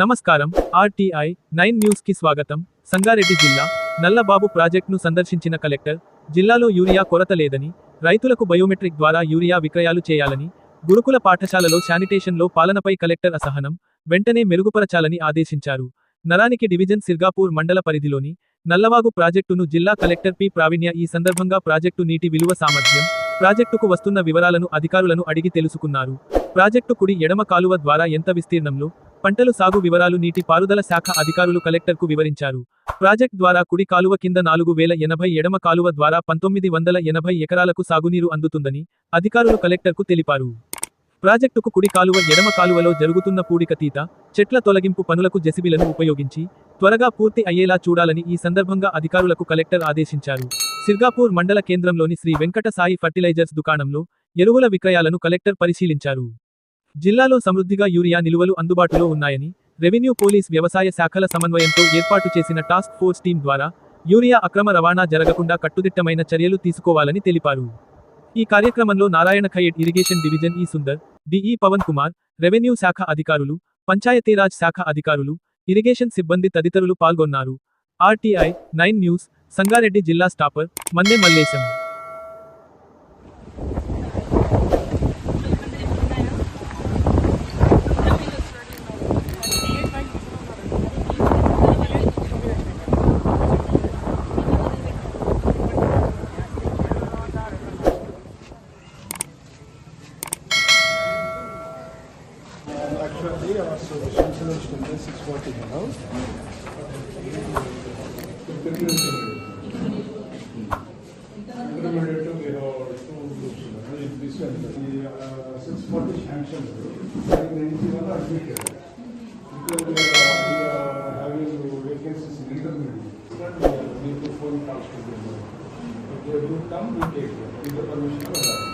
నమస్కారం. RTI nine న్యూస్కి స్వాగతం. సంగారెడ్డి జిల్లా నల్లబాబు ప్రాజెక్టును సందర్శించిన కలెక్టర్ జిల్లాలో యూరియా కొరత లేదని రైతులకు బయోమెట్రిక్ ద్వారా యూరియా విక్రయాలు చేయాలని గురుకుల పాఠశాలలో శానిటేషన్లో పాలనపై కలెక్టర్ అసహనం వెంటనే మెరుగుపరచాలని ఆదేశించారు. నరానికి డివిజన్ సిర్గాపూర్ మండల పరిధిలోని నల్లవాగు ప్రాజెక్టును జిల్లా కలెక్టర్ పి. ప్రావీణ్య ఈ సందర్భంగా ప్రాజెక్టు నీటి విలువ సామర్థ్యం ప్రాజెక్టుకు వస్తున్న వివరాలను అధికారులను అడిగి తెలుసుకున్నారు. ప్రాజెక్టు కుడి ఎడమ కాలువ ద్వారా ఎంత విస్తీర్ణంలో పంటలు సాగు వివరాలు నీటి పారుదల శాఖ అధికారులు కలెక్టర్కు వివరించారు. ప్రాజెక్ట్ ద్వారా కుడి కాలువ కింద నాలుగు వేల ఎనభై ఎడమ కాలువ ద్వారా పంతొమ్మిది వందల ఎనభై ఎకరాలకు సాగునీరు అందుతుందని అధికారులు కలెక్టర్కు తెలిపారు. ప్రాజెక్టుకు కుడి కాలువ ఎడమ కాలువలో జరుగుతున్న పూడికతీత చెట్ల తొలగింపు పనులకు జెసిబిలను ఉపయోగించి త్వరగా పూర్తి అయ్యేలా చూడాలని ఈ సందర్భంగా అధికారులకు కలెక్టర్ ఆదేశించారు. సిర్గాపూర్ మండల కేంద్రంలోని శ్రీ వెంకట సాయి ఫర్టిలైజర్స్ దుకాణంలో ఎరువుల విక్రయాలను కలెక్టర్ పరిశీలించారు. జిల్లాలో సమృద్ధిగా యూరియా నిలువలు అందుబాటులో ఉన్నాయని రెవెన్యూ పోలీస్ వ్యవసాయ శాఖల సమన్వయంతో ఏర్పాటు చేసిన టాస్క్ ఫోర్స్ టీం ద్వారా యూరియా అక్రమ రవాణా జరగకుండా కట్టుదిట్టమైన చర్యలు తీసుకోవాలని తెలిపారు. ఈ కార్యక్రమంలో Narayana ఖయేడ్ irrigation division E Sundar DE Pawan Kumar revenue శాఖ అధికారులు పంచాయతీరాజ్ శాఖ అధికారులు ఇరిగేషన్ సిబ్బంది తదితరులు పాల్గొన్నారు. ఆర్టీఐ నైన్ న్యూస్ సంగారెడ్డి జిల్లా staffer Manne Mallesham. what is sanctioned. I think the NC was admitted. Because we are having vacancies illegally. Three to four calls to be If they do come, we take them. With the permission of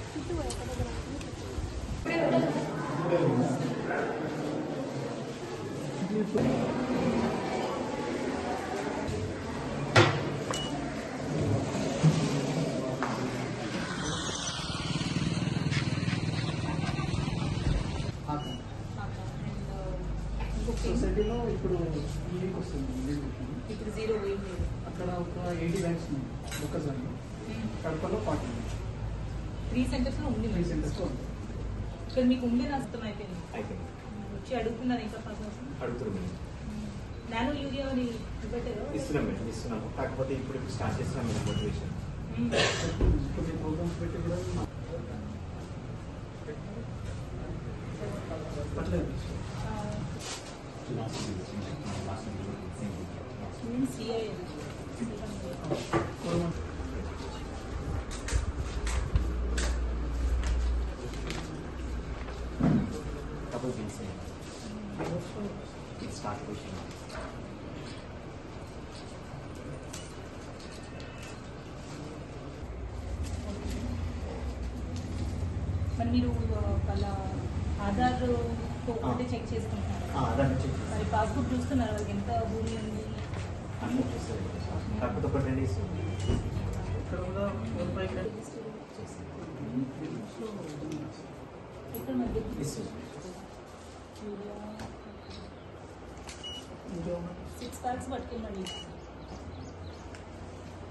week ఇప్పుడు zero weight లేదు అక్కడ ఒక eighty banks ఉన్నాయి ఒక్కసారి కడపలో forty three సెంటర్స్లో ఉంది three. సెంటర్స్లో ఇక్కడ మీకు ఉండే నష్టం అయిపోయింది. అయిపోయింది. వచ్చి అడుగుతున్నారు ఇంకా కోసం. అడుగుతున్నాం మేడం. నానో యూరియా అని పెట్టారు. ఇస్తున్నాం మేడం ఇస్తున్నాము కాకపోతే ఇప్పుడు ఇప్పుడు స్టార్ట్ చేస్తున్నాం మేడం మోటివేషన్ కొన్ని ప్రోగ్రామ్స్ పెట్టి కూడా అట్లే సిఐ డబుల్ బీన్స్ ఇది స్టార్ట్ క్వశ్చన్ మరి మీరు వాళ్ళ ఆధార్ ఒకటి చెక్ చేసుకుంటున్నారు? మరి పాస్బుక్ చూస్తున్నారు వాళ్ళకి ఎంత భూమి ఉంది? అన్నీ చూస్తారు. కాకపోతే ఒక టెన్ డేస్ ఇక్కడ కూడా ఫోర్ ఫైవ్ ఇక్కడ మధ్య ಸಿಕ್ಸ್ ಪ್ಯಾಕ್ಸ್ ಬಟ್ಕೆ ಮಾಡಿದ್ದೆ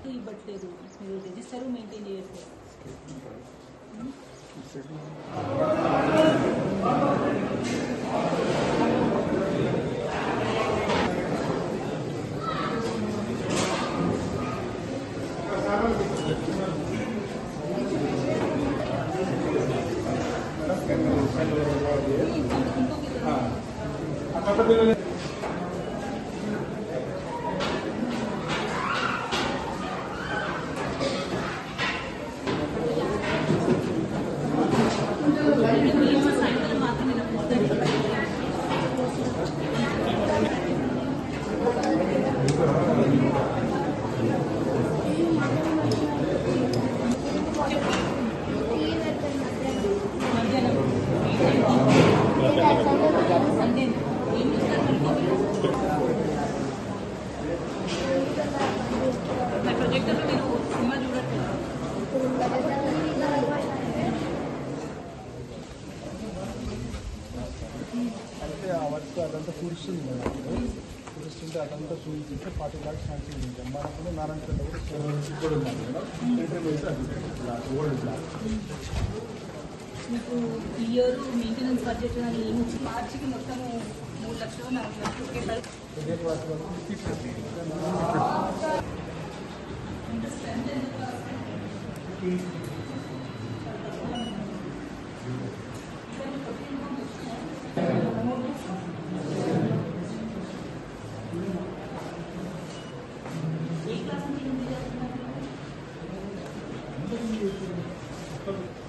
ಈ ಬಟ್ಲೆದು ನೀವು ರಿಜಿಸ್ಟರು ಮೇಂಟೈನ್ ಇರುತ್ತೆ ప్రొజెక్టర్లో మీరు సినిమా చూడట్లేదు. అంటే ఆ వర్క్ అదంతా కూర్చుంది కూర్చుంటే అదంతా చూపించి ఫార్టీ శాంక్షన్ చేశాం మనకు నారాయణపేట కూడా ఇక్కడ ఉన్నాను మీకు ఈ ఇయర్ మెయింటెనెన్స్ బడ్జెట్ వచ్చి మార్చికి మొత్తం మూడు లక్షలు నాలుగు లక్షలు ఒకేసారి ప్రజెంట్ వర్క్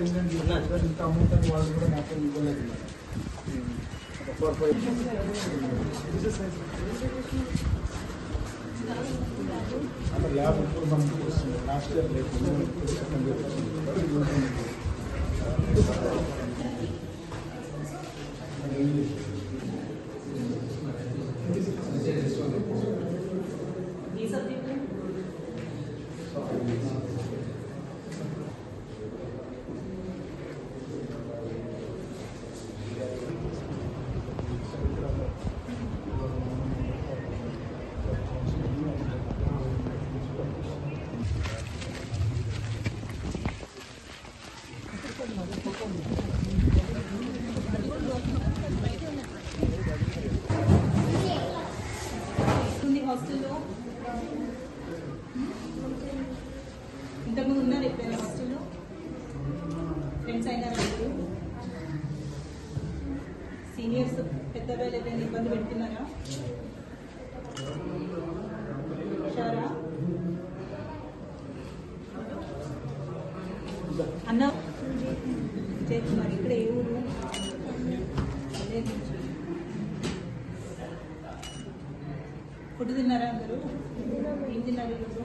వరకు ఇంత అమౌంట్ వాళ్ళు కూడా మాకు ఇవ్వలేదు. అంటే ల్యాబ్ లాస్ట్ ఇయర్ అన్న మరి ఇక్కడ ఏ ఊరు? ఫుడ్ తిన్నారా అందరూ? ఏం తిన్నారు ఈరోజు?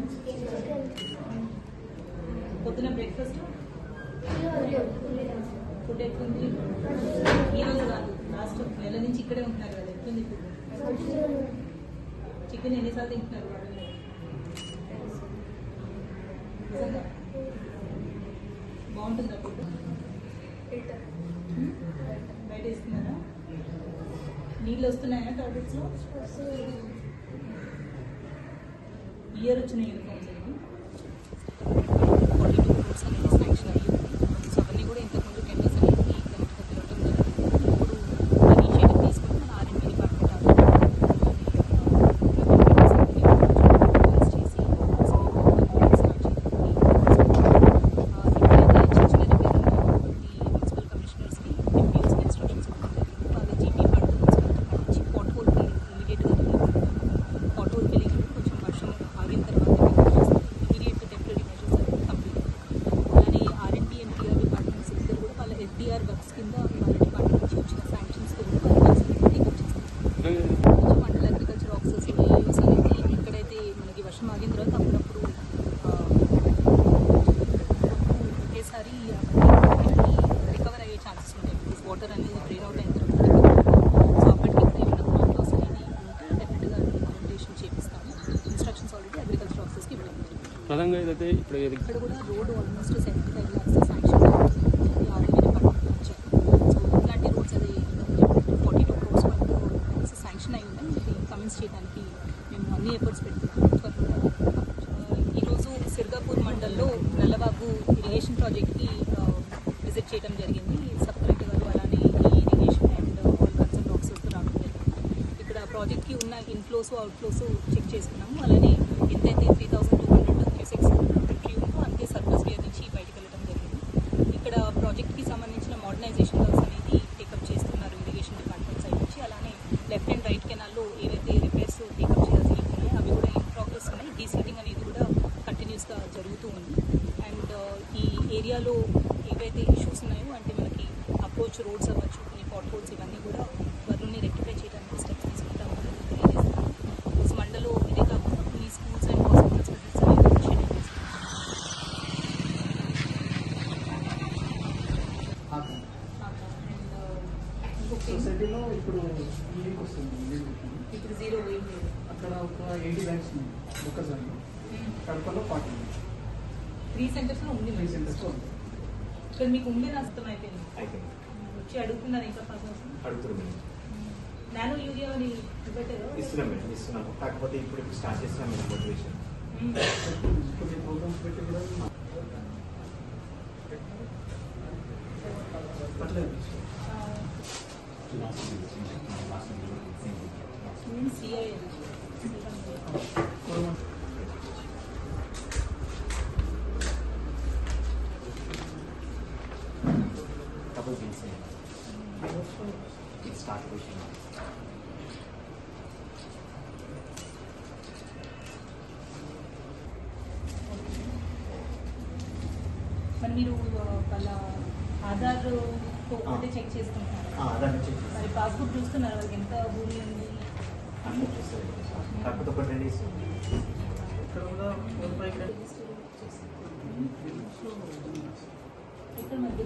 పొద్దున బ్రేక్ఫాస్ట్? ఫుడ్ ఎట్లుంది? ఈరోజు కాదు లాస్ట్ నెల నుంచి ఇక్కడే ఉంటున్నారు కదా ఎట్లుంది ఫుడ్ చికెన్ ఎన్నిసార్లు తింటున్నారు నిజంగా. బాగుంటుందా ఫుడ్? బయట ఇస్తున్నారా నీళ్ళు వస్తున్నాయా టాబ్లెట్స్లో? ఇయర్ వచ్చిన యూనిఫామ్స్ అయితే ఇక్కడ కూడా road almost seventy five lakhs sanction అయింది సో ఇట్లాంటి రోడ్స్ అది ఫార్టీ టూ క్రోర్స్ వరకు శాంక్షన్ అయి ఉన్నాయి ఇది కమెంట్స్ చేయడానికి మేము అన్ని ఎఫర్ట్స్ పెడుతున్నాము త్వరలో ఈరోజు సిర్గాపూర్ మండల్లో నల్లబాబు ఇరిగేషన్ ప్రాజెక్ట్కి విజిట్ చేయడం జరిగింది. సబ్ కలెక్టర్ గారు అలానే ఈ irrigation and all concern officers రావడం జరిగింది. ఇక్కడ ప్రాజెక్ట్కి ఉన్న ఇన్ఫ్లోస్ అవుట్ఫ్లోస్ చెక్ చేసుకున్నాము. అలానే ఎంతైతే three thousand two hundred cusecs entry ఉందో అంతే సర్ఫస్ వేర్ నుంచి బయటకు వెళ్ళడం జరిగింది ఇక్కడ ప్రాజెక్ట్కి సంబంధించిన మోడర్నైజేషన్ వర్క్స్ అనేది టేకప్ చేస్తున్నారు ఇరిగేషన్ డిపార్ట్మెంట్ సైడ్ నుంచి అలానే లెఫ్ట్ అండ్ రైట్ కెనాల్లో ఏవైతే రిపేర్స్ టేకప్ చేయాల్సినవి ఉన్నాయో అవి కూడా ఇన్ ప్రోగ్రెస్ ఉన్నాయి డీసీటింగ్ అనేది కూడా కంటిన్యూస్గా జరుగుతూ ఉంది అండ్ ఈ ఏరియాలో ఏవైతే ఇష్యూస్ ఉన్నాయో అంటే మనకి అప్రోచ్ రోడ్స్ అవ్వచ్చు కొన్ని పాట్ హోల్స్ ఇవన్నీ కూడా త్వరలోనే రెక్టిఫై చేయడానికి స్టెప్స్ తీసుకుంటామని తెలియజేస్తున్నాను ప్లస్ మండలో ఇదే కాకుండా కొన్ని స్కూల్స్ అండ్ హాస్పిటల్స్ విజిట్స్ అనేవి షెడ్యూల్ చేస్తున్నాం ఇంకొక సొసైటీలో ఇప్పుడు ఈ వీక్ వస్తుంది ఈ వీక్ ఇప్పుడు జీరో ఏం లేదు అక్కడ ఒక ఎయిటీ ల్యాక్స్ ఒక్కసారి కడపలో ఫార్టీ త్రీ సెంటర్స్లో ఉంది. త్రీ మరి. సెంటర్స్లో ఉంది. ఇక్కడ మీకు ఉండే నష్టం అయిపోయింది అయిపోయింది వచ్చి అడుగుతున్నారు ఇంకా పర్సన్స్ అడుగుతున్నాం మేడం నానో యూరియా అని ఇవ్వట్లేదు ఇస్తున్నాం మేడం ఇస్తున్నాము కాకపోతే ఇప్పుడు ఇప్పుడు స్టార్ట్ చేస్తున్నాం మేడం మోటివేషన్ కొన్ని ప్రోగ్రామ్స్ పెట్టి కూడా సిఐ ఇది స్టార్ట్ చేసినాం మరి మీరు ఆ, వాళ్ళ ఆధార్ చెక్ చెక్ మరి పాస్బుక్ చూస్తున్నారు వాళ్ళకి ఎంత భూమి ఉంది? అన్నీ చూస్తారు. కాకపోతే ఒక టెన్ డేస్ ఇక్కడ కూడా ఎక్కడ మరి